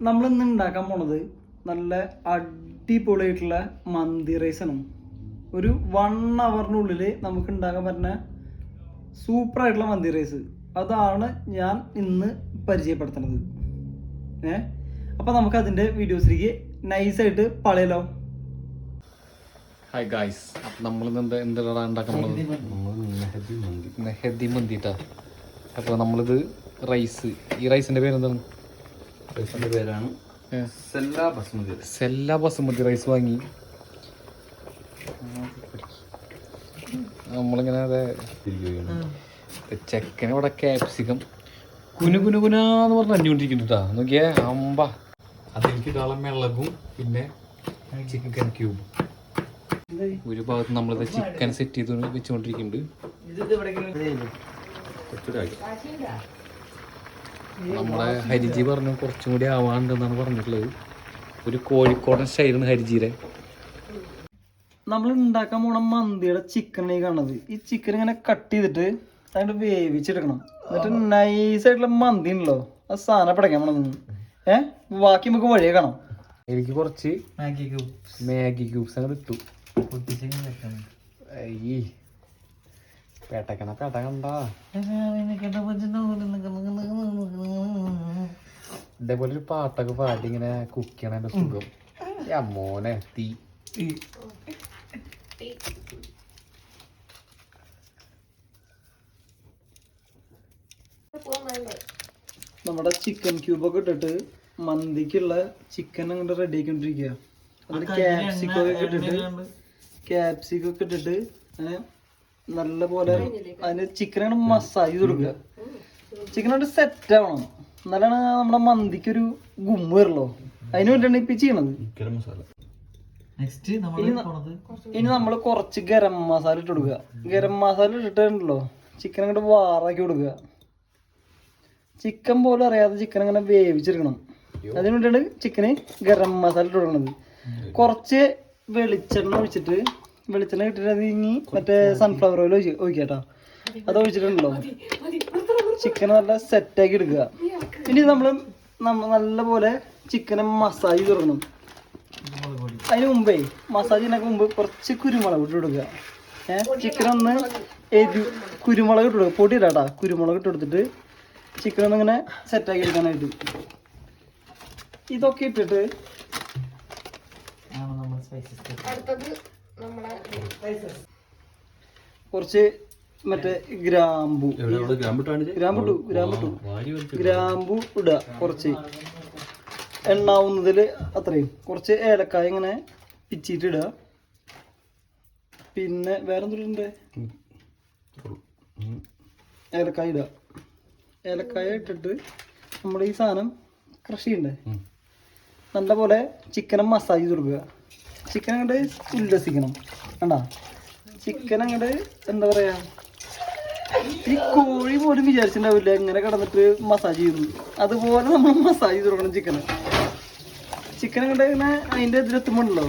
നമ്മൾ ഇന്ന് ഉണ്ടാക്കാൻ പോണത് നല്ല അടിപൊളിയായിട്ടുള്ള മന്തി റൈസാണ് ഒരു വൺ അവറിനുള്ളിൽ നമുക്ക് ഉണ്ടാക്കാൻ പറ്റുന്ന സൂപ്പർ ആയിട്ടുള്ള മന്തി റൈസ് അതാണ് ഞാൻ ഇന്ന് പരിചയപ്പെടുത്തുന്നത്. ഏ? അപ്പം നമുക്ക് അതിന്റെ വീഡിയോസിലേക്ക് നൈസായിട്ട് പളയലോ. ഹായ് ഗായ്സ് നമ്മളിന്ന് എന്താ എന്താണ് ഉണ്ടാക്കാൻ പോകുന്നത് നെഹദി മന്തിട്ടാ. അപ്പോൾ നമ്മളിത് റൈസ് ഈ റൈസിന്റെ പേര് എന്താണ് റൈസിന്റെ പേരാണ് സെല്ല ബസ്മതി റൈസ്. വാങ്ങി. നമ്മളിങ്ങനെ അതെ ചെക്കനെ ഇവിടെ ക്യാപ്സിക്കം കുനു കുനു കുനാന്ന് പറഞ്ഞ് അഞ്ഞുകൊണ്ടിരിക്കുന്നുണ്ടാ നോക്കിയേ അമ്പ. അതെനിക്ക് ഇടാളം മിളകും പിന്നെ ചിക്കൻ ക്യൂബും ഒരു ഭാഗത്ത് നമ്മളിത് ചിക്കൻ സെറ്റ് ചെയ്ത് വെച്ചുകൊണ്ടിരിക്കുന്നുണ്ട്. നമ്മളെ ഹരിജി പറഞ്ഞു കുറച്ചും കൂടി ആവാണ്ടെന്നാണ് പറഞ്ഞിട്ടുള്ളത്. ഒരു കോഴിക്കോടൻ സ്റ്റൈലാണ് ഹരിജിയുടെ നമ്മൾ ഉണ്ടാക്കാൻ പോണ മന്തിയുടെ ചിക്കനായി കാണുന്നത്. ഈ ചിക്കൻ ഇങ്ങനെ കട്ട് ചെയ്തിട്ട് അതിന്റെ വേവിച്ചെടുക്കണം. എന്നിട്ട് നൈസ് ആയിട്ടുള്ള മന്തി ഉണ്ടല്ലോ. ആ സാധനം പടയ്ക്കാൻ പോണത് ഏ? ബാക്കി നമുക്ക് വഴിയെ കാണാം. എനിക്ക് കുറച്ച് മാഗി ക്യൂബ്സ് മാഗി ക്യൂബ്സ് അങ്ങനെ ഇട്ടു പേട്ടക്കണ പേട്ട കണ്ടാ ഇതേപോലെ ഒരു പാട്ടൊക്കെ പാടി ഇങ്ങനെ കുക്ക് ചെയ്യണ എന്റെ സുഖം അമ്മോനെ മോനെ തീ നമ്മുടെ ചിക്കൻ ക്യൂബൊക്കെ ഇട്ടിട്ട് മന്തിക്കുള്ള ചിക്കൻ അങ്ങോട്ട് റെഡി ആക്കിക്കൊണ്ടിരിക്കുക അതിൽ ക്യാപ്സിക്കോ ഒക്കെ ഇട്ടിട്ട് ക്യാപ്സിക്കോ ഒക്കെ ഇട്ടിട്ട് അങ്ങനെ നല്ല പോലെ അതിന് ചിക്കനാണ് മസാജ് ചെയ്ത് കൊടുക്കുക. ചിക്കൻ അങ്ങോട്ട് സെറ്റ് ആവണം. എന്നാലാണ് നമ്മുടെ മന്തിക്കൊരു ഗും വരുള്ളൂ. അതിന് വേണ്ടിയാണ് ഇപ്പൊ ചെയ്യണത്. മസാല. നെക്സ്റ്റ് നമ്മൾ ഇനി ന- ഇനി നമ്മൾ കുറച്ച് ഗരം മസാല ഇട്ട് കൊടുക്കുക. ഗരം മസാല ഇട്ടിട്ടുണ്ടല്ലോ. ചിക്കൻ അങ്ങോട്ട് വാറാക്കി കൊടുക്കുക. ചിക്കൻ പോലും അറിയാതെ ചിക്കൻ അങ്ങനെ വേവിച്ചെടുക്കണം. അതിന് വേണ്ടിയാണ് ചിക്കന് ഗരം മസാല ഇട്ട് കൊടുക്കണത്. കുറച്ച് വെളിച്ചെണ്ണ ഒഴിച്ചിട്ട് വെളിച്ചെണ്ണ കിട്ടിട്ട് അത് ഇനി മറ്റേ സൺഫ്ലവർ ഓയിൽ ഒഴിച്ച് ഒഴിക്കാട്ടോ. അത് ഒഴിച്ചിട്ടുണ്ടല്ലോ. ചിക്കൻ നല്ല സെറ്റാക്കി എടുക്കുക. ഇനി നമ്മൾ നല്ല പോലെ ചിക്കനെ മസാജ് ചെയ്ത് കൊടുക്കണം അതിന് മുമ്പേ മസാജ് ചെയ്യുന്നതിന് മുമ്പ് കുറച്ച് കുരുമുളക് ഇട്ട് കൊടുക്കുക. ഏഹ് ചിക്കൻ ഒന്ന് എരി കുരുമുളക് ഇട്ട് കൊടുക്കുക. പൊടി ഇടാട്ടാ കുരുമുളക് ഇട്ട് കൊടുത്തിട്ട് ചിക്കൻ ഒന്ന് ഇങ്ങനെ സെറ്റാക്കി എടുക്കാനായിട്ട്. ഇതൊക്കെ ഇട്ടിട്ട് കുറച്ച് മറ്റേ ഗ്രാമ്പു. ഗ്രാമ്പു ഗ്രാമ്പു ഗ്രാമ്പു ഇടുക. കുറച്ച്. എണ്ണാവുന്നതിൽ അത്രയും. കുറച്ച് ഏലക്കായ ഇങ്ങനെ പിച്ചിട്ട് ഇടുക. പിന്നെ വേറെ എന്തുണ്ട് ഏലക്കായ ഇടുക. ഏലക്കായ ഇട്ടിട്ട് നമ്മൾ ഈ സാധനം കൃഷി ഉണ്ട് നല്ല പോലെ ചിക്കനെ മസാജ് ചെയ്ത് കൊടുക്കുക. ചിക്കൻ അങ്ങോട്ട് ഉല്ലസിക്കണം. കണ്ടാ? ചിക്കൻ അങ്ങോട്ട് എന്താ പറയാ? ഈ കോഴി പോലും വിചാരിച്ചിട്ടുണ്ടാവില്ല ഇങ്ങനെ കിടന്നിട്ട് മസാജ് ചെയ്യുന്നു അതുപോലെ നമ്മൾ മസാജ് ചെയ്ത് കൊടുക്കണം ചിക്കന്. ചിക്കൻ അങ്ങോട്ട് ഇങ്ങനെ അതിന്റെ ഇതിലെത്തുമ്പോണ്ടല്ലോ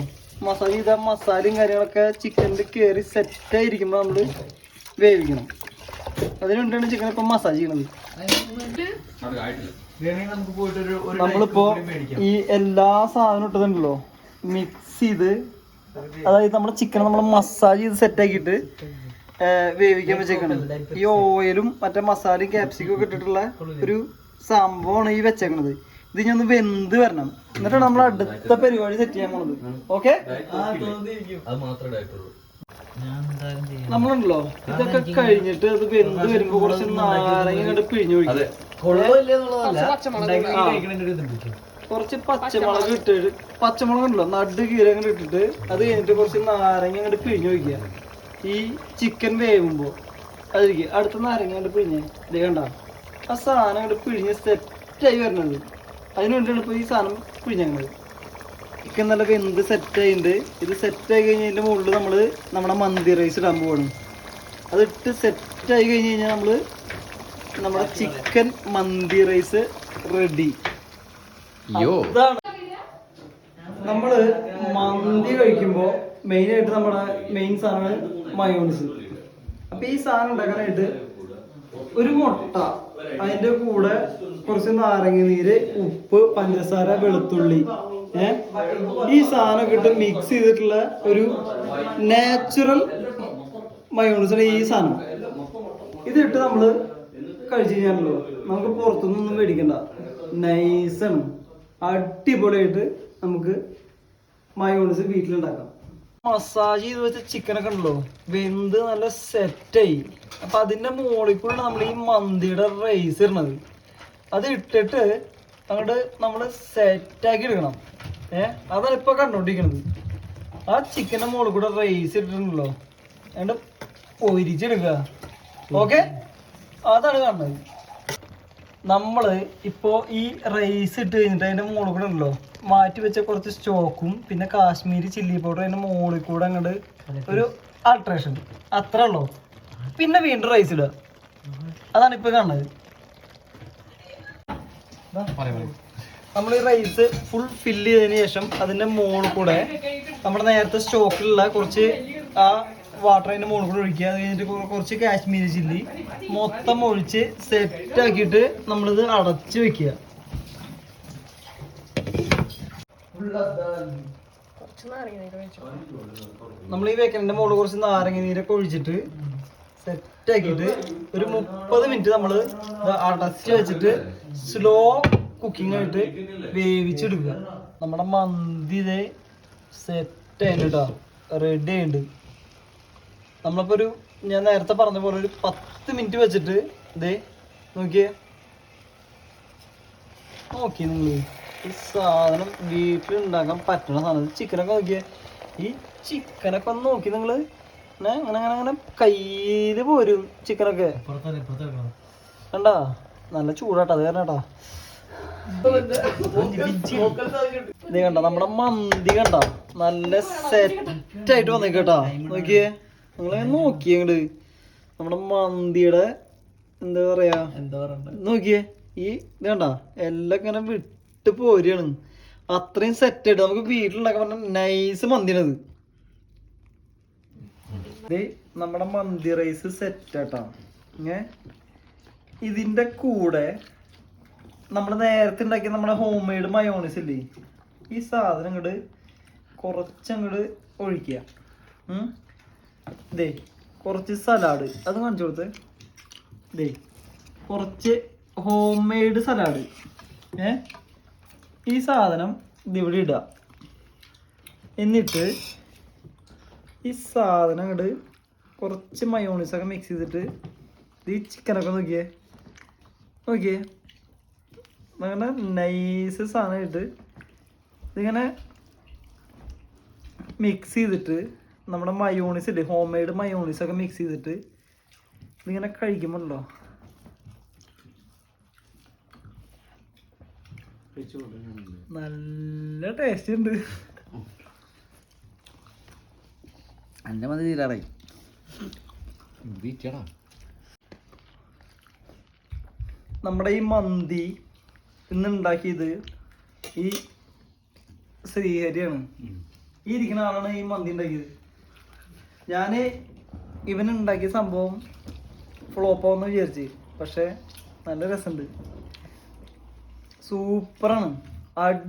മസാജ് ചെയ്ത മസാലയും കാര്യങ്ങളൊക്കെ ചിക്കനിൽ കയറി സെറ്റായിരിക്കുമ്പോൾ നമ്മൾ വേവിക്കണം. അതിന് വേണ്ടിയാണ് ചിക്കൻ ഇപ്പം മസാജ് ചെയ്യണത്. നമുക്ക് പോയിട്ട് ഒരു ഒരു നമ്മളിപ്പോ ഈ എല്ലാ സാധനം ഇട്ടതുണ്ടല്ലോ? മിക്സ് ചെയ്ത് അതായത് നമ്മുടെ ചിക്കൻ നമ്മൾ മസാജ് ചെയ്ത് സെറ്റ് ആക്കിയിട്ട് വേവിക്കാൻ വെച്ചേക്കണം. ഈ ഓയിലും മറ്റേ മസാലയും ക്യാപ്സിക്കും ഒക്കെ ഇട്ടിട്ടുള്ള ഒരു സംഭവമാണ് ഈ വെച്ചേക്കണത്. ഇത് ഇനി ഒന്ന് വെന്ത് വരണം. എന്നിട്ടാണ് നമ്മൾ അടുത്ത പരിപാടി സെറ്റ് ചെയ്യാൻ പോണത്. ഓക്കെ ഞാൻ നമ്മളുണ്ടല്ലോ. ഇതൊക്കെ കഴിഞ്ഞിട്ട് അത് വെന്ത് വരുമ്പോ കുറച്ച് നാരങ്ങ കണ്ട് പിഴിഞ്ഞു ഒഴിക്കുക കുറച്ച് പച്ചമുളക് ഇട്ടിട്ട് പച്ചമുളക് ഉണ്ടല്ലോ നടു കീരങ്ങൾ ഇട്ടിട്ട് അത് കഴിഞ്ഞിട്ട് കുറച്ച് നാരങ്ങ അങ്ങോട്ട് പിഴിഞ്ഞ് ഒഴിക്കുക. ഈ ചിക്കൻ വേവുമ്പോ അതിരിക്കുക അടുത്ത നാരങ്ങ അങ്ങോട്ട് പിഴിഞ്ഞ് ഇത് കണ്ട? ആ സാധനം അങ്ങോട്ട് പിഴിഞ്ഞ് സെറ്റായി വരണത് അതിന് വേണ്ടിയാണ് ഇപ്പൊ ഈ സാധനം പിഴിഞ്ഞത് ചിക്കൻ നല്ല വെന്ത് സെറ്റ് ആയിട്ടുണ്ട് ഇത് സെറ്റ് ആയി കഴിഞ്ഞതിന്റെ മുകളിൽ നമ്മൾ നമ്മുടെ മന്തി റൈസ് ഇടാൻ പോവാണ്. അതിട്ട് സെറ്റായി കഴിഞ്ഞ് കഴിഞ്ഞാൽ നമ്മൾ നമ്മുടെ ചിക്കൻ മന്തി റൈസ് റെഡി യോ ഇതാണ് നമ്മൾ മന്തി കഴിക്കുമ്പോ മെയിൻ ആയിട്ട് നമ്മുടെ മെയിൻ സാധനമാണ് മയോണിസ് അപ്പൊ ഈ സാധനം ഉണ്ടാക്കാനായിട്ട് ഒരു മുട്ട അതിന്റെ കൂടെ കുറച്ച് നാരങ്ങ നീര് ഉപ്പ് പഞ്ചസാര വെളുത്തുള്ളി ഏ? ഈ സാധനം കിട്ടും മിക്സ് ചെയ്തിട്ടുള്ള ഒരു നാച്ചുറൽ മയോണിസാണ് ഈ സാധനം. ഇതിട്ട് നമ്മൾ കഴിച്ചു കഴിഞ്ഞാലോ നമുക്ക് പുറത്തുനിന്നൊന്നും മേടിക്കണ്ട. നൈസാണ് അടിപൊളിയായിട്ട് നമുക്ക് മയോണീസ് വീട്ടിലുണ്ടാക്കാം. മസാജ് ചെയ്ത് വെച്ച ചിക്കനൊക്കെ ഉണ്ടല്ലോ വെന്ത് നല്ല സെറ്റായി അപ്പൊ അതിന്റെ മുകളിൽ കൂടെ നമ്മൾ ഈ മന്തിയുടെ റൈസ് ഇടണത് അത് ഇട്ടിട്ട് അങ്ങോട്ട് നമ്മൾ സെറ്റാക്കി എടുക്കണം. ഏ അതാണ് ഇപ്പൊ കണ്ടോണ്ടിരിക്കണത് ആ ചിക്കന്റെ മുകളിൽ കൂടെ റൈസ് ഇട്ടിട്ടുണ്ടല്ലോ എന്നിട്ട് പൊരിച്ചെടുക്കുക. ഓക്കെ അതാണ് കാണുന്നത്. നമ്മൾ ഇപ്പോ ഈ റൈസ് ഇട്ട് കഴിഞ്ഞിട്ട് അതിന്റെ മുകളിൽ കൂടെ ഉണ്ടല്ലോ മാറ്റി വെച്ച കുറച്ച് സ്റ്റോക്കും പിന്നെ കാശ്മീരി ചില്ലി പൗഡർ അതിന്റെ മുകളിൽ കൂടെ അങ്ങോട്ട് ഒരു ആൾട്രേഷൻ അത്ര ഉള്ളൂ. പിന്നെ വീണ്ടും റൈസ് ഇടുക. അതാണ് ഇപ്പൊ കാണുന്നത്. നമ്മൾ ഈ റൈസ് ഫുൾ ഫില്ല് ചെയ്തതിന് ശേഷം അതിന്റെ മുകളിൽ കൂടെ നമ്മുടെ നേരത്തെ സ്റ്റോക്കിലുള്ള കുറച്ച് ആ വാട്ടർ അതിന്റെ മുകളിൽ കൂടെ ഒഴിക്കുക. അത് കഴിഞ്ഞിട്ട് കുറച്ച് കാശ്മീരി ചില്ലി മൊത്തം ഒഴിച്ച് സെറ്റ് ആക്കിയിട്ട് നമ്മളിത് അടച്ച് വെക്കുക. നമ്മൾ ഈ വെക്കലിന്റെ മുകളിൽ കുറച്ച് നാരങ്ങ നീരൊക്കെ ഒഴിച്ചിട്ട് സെറ്റ് ആക്കിയിട്ട് ഒരു മുപ്പത് മിനിറ്റ് നമ്മൾ അടച്ച് വെച്ചിട്ട് സ്ലോ കുക്കിംഗ് ആയിട്ട് വേവിച്ചെടുക്കുക. നമ്മുടെ മന്തി ഇതേ സെറ്റ് ആയിട്ട് റെഡി ആയിട്ടുണ്ട്. നമ്മളിപ്പോ ഒരു ഞാൻ നേരത്തെ പറഞ്ഞ പോലെ ഒരു പത്ത് മിനിറ്റ് വെച്ചിട്ട് ഇതേ നോക്കിയേ. നോക്കി നിങ്ങൾ ഈ സാധനം വീട്ടിൽ ഉണ്ടാക്കാൻ പറ്റണ സാധനം. ചിക്കനൊക്കെ നോക്കിയേ. ഈ ചിക്കനൊക്കെ ഒന്ന് നോക്കി നിങ്ങൾ അങ്ങനെ അങ്ങനെ അങ്ങനെ അങ്ങനെ കയ്യിൽ പോരും ചിക്കനൊക്കെ. കണ്ടാ? നല്ല ചൂടാട്ടാ അത് കാരണം കേട്ടാ ഇത് കണ്ട നമ്മുടെ മന്തി കണ്ട. നല്ല സെറ്റ് ആയിട്ട് വന്നേക്കട്ടാ നോക്കിയേ. നിങ്ങളെ നോക്കിയേ ഇങ്ങട് നമ്മുടെ മന്തിയുടെ എന്താ പറയാ? എന്താ പറയണ്ട? നോക്കിയേ ഈ ഇത് കണ്ട? എല്ലാം ഇങ്ങനെ വിട്ട് പോരുകയാണ് അത്രയും സെറ്റ് ആയിട്ട് നമുക്ക് വീട്ടിലുണ്ടാക്കാൻ പറഞ്ഞ നൈസ് മന്തിനത് ഇത് നമ്മുടെ മന്തി റൈസ് സെറ്റ് ആട്ടാ. ഏ ഇതിന്റെ കൂടെ നമ്മൾ നേരത്തെ ഉണ്ടാക്കിയ നമ്മുടെ ഹോം മെയ്ഡ് മയോണീസ് ഇല്ലേ? ഈ സാധനം ഇങ്ങോട്ട് കുറച്ചങ്ങോട്ട് ഒഴിക്കുക. ദേ കുറച്ച് സലാഡ്. അത് കാണിച്ചു കൊടുത്ത്. ദേ കുറച്ച് ഹോം മെയ്ഡ് സലാഡ്. ഏ? ഈ സാധനം ഇതിവിടെ ഇടുക എന്നിട്ട് ഈ സാധനം അങ്ങോട്ട് കുറച്ച് മയോണീസൊക്കെ മിക്സ് ചെയ്തിട്ട് ഈ ചിക്കനൊക്കെ നോക്കിയേ. നോക്കിയേ. അങ്ങനെ നൈസ് സാധനമായിട്ട് ഇതിങ്ങനെ മിക്സ് ചെയ്തിട്ട് നമ്മുടെ മയോണീസ് ഇല്ലേ? ഹോം മെയ്ഡ് മയോണീസ് ഒക്കെ മിക്സ് ചെയ്തിട്ട് ഇതിങ്ങനെ കഴിക്കുമ്പോണ്ടോ? നല്ല ടേസ്റ്റ് ഉണ്ട്. എന്റെ മതി തീരാറായി. നമ്മുടെ ഈ മന്തി ഇന്ന് ഉണ്ടാക്കിയത് ഈ ശ്രീഹരിയാണ്. ഈ ഇരിക്കുന്ന ആളാണ് ഈ മന്തി ഉണ്ടാക്കിയത്. ഞാൻ ഇവനുണ്ടാക്കിയ സംഭവം ഫ്ലോപ്പാവെന്ന് വിചാരിച്ച്. പക്ഷെ നല്ല രസമുണ്ട്. സൂപ്പറാണ്. അടി